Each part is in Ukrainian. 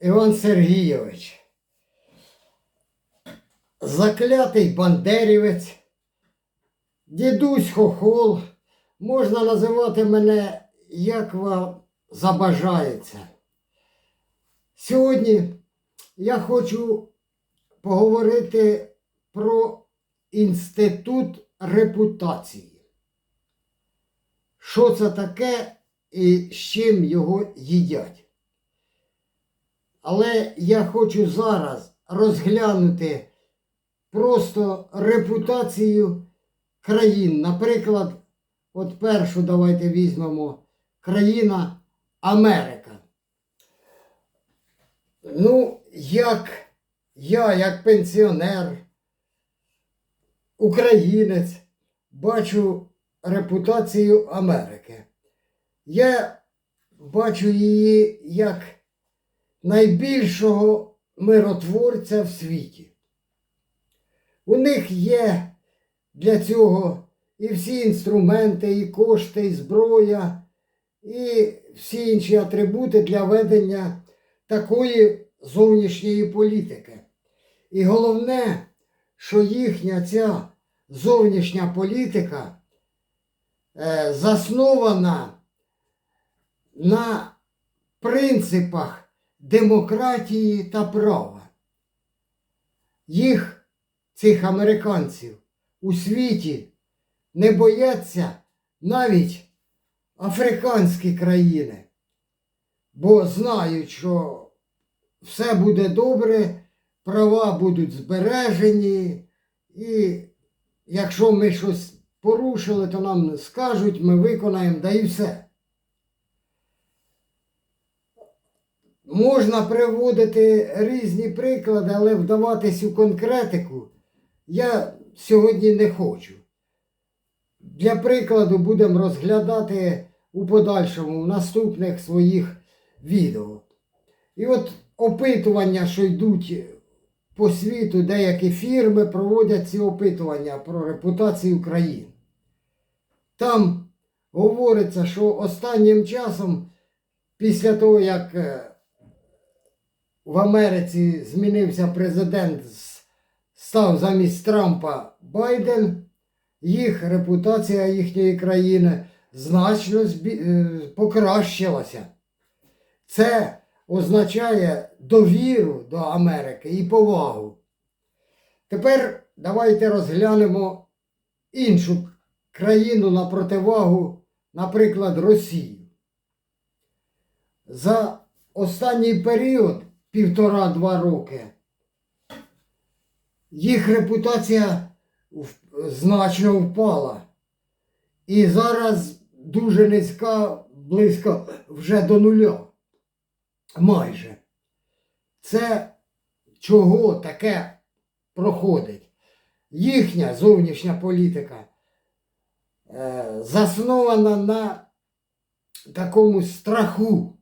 Іван Сергійович. Заклятий бандерівець, дідусь хохол, можна називати мене, як вам забажається. Сьогодні я хочу поговорити про інститут репутації. Що це таке і з чим його їдять? Але я хочу зараз розглянути просто репутацію країн. Наприклад, от першу давайте візьмемо країна Америка. Ну, як я, як пенсіонер, українець, бачу репутацію Америки. Я бачу її як найбільшого миротворця в світі. У них є для цього і всі інструменти, і кошти, і зброя, і всі інші атрибути для ведення такої зовнішньої політики. І головне, що їхня ця зовнішня політика е, заснована на принципах демократії та права. Їх, цих американців, у світі не бояться навіть африканські країни, бо знають, що все буде добре, права будуть збережені, і якщо ми щось порушили, то нам скажуть, ми виконаємо, да і все. Можна приводити різні приклади, але вдаватись у конкретику я сьогодні не хочу. Для прикладу будемо розглядати у подальшому в наступних своїх відео. І от опитування, що йдуть по світу, деякі фірми проводять ці опитування про репутацію країн. Там говориться, що останнім часом, після того, як е, в Америці змінився президент, став замість Трампа Байден, їх репутація їхньої країни значно е, покращилася. Це означає довіру до Америки і повагу. Тепер давайте розглянемо іншу країну на противагу, наприклад, Росію. За останній період, півтора-два роки, їх репутація значно впала. І зараз дуже низька, близько вже до нуля. Майже. Це чого таке проходить? Їхня зовнішня політика е, заснована на такому страху,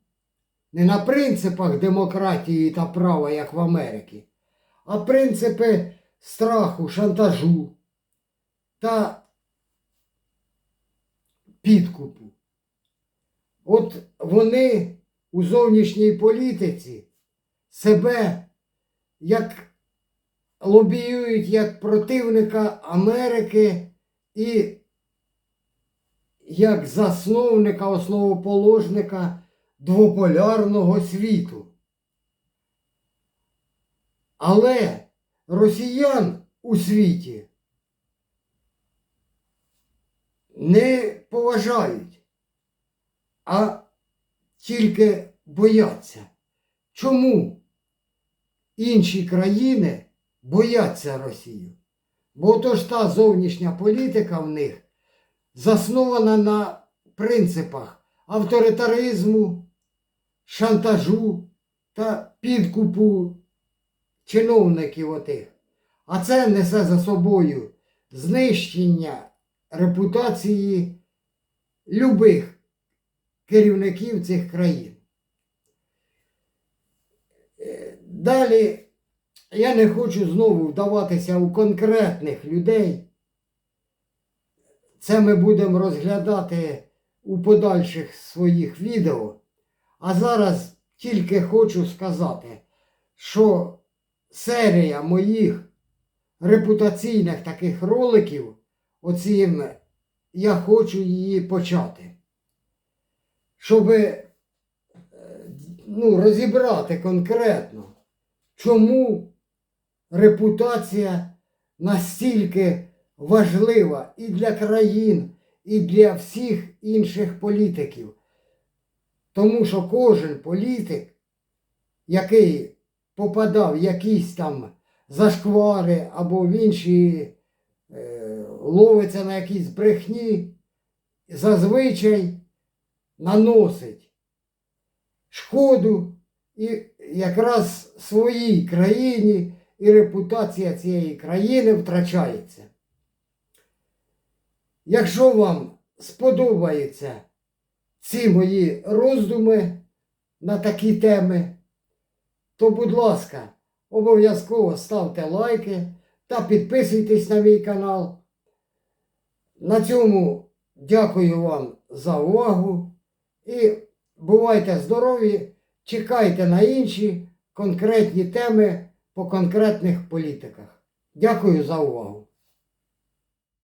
не на принципах демократії та права, як в Америці, а принципи страху, шантажу та підкупу. От вони у зовнішній політиці себе як лобіюють як противника Америки і як засновника, основоположника двополярного світу. Але росіян у світі не поважають, а тільки бояться. Чому інші країни бояться Росію? Бо то ж та зовнішня політика в них заснована на принципах авторитаризму, шантажу та підкупу чиновників отих. А це несе за собою знищення репутації любих керівників цих країн. Е, Далі я не хочу знову вдаватися у конкретних людей. Це ми будемо розглядати у подальших своїх відео. А зараз тільки хочу сказати, що серія моїх репутаційних таких роликів, оцім я хочу її почати. Щоб ну, розібрати конкретно, чому репутація настільки важлива і для країн, і для всіх інших політиків. Тому що кожен політик, який попадав в якісь там зашквари або в інші е, ловиться на якісь брехні, зазвичай наносить шкоду і якраз своїй країні, і репутація цієї країни втрачається. Якщо вам сподобаються ці мої роздуми на такі теми, то, будь ласка, обов'язково ставте лайки та підписуйтесь на мій канал. На цьому дякую вам за увагу і бувайте здорові, чекайте на інші конкретні теми по конкретних політиках. Дякую за увагу.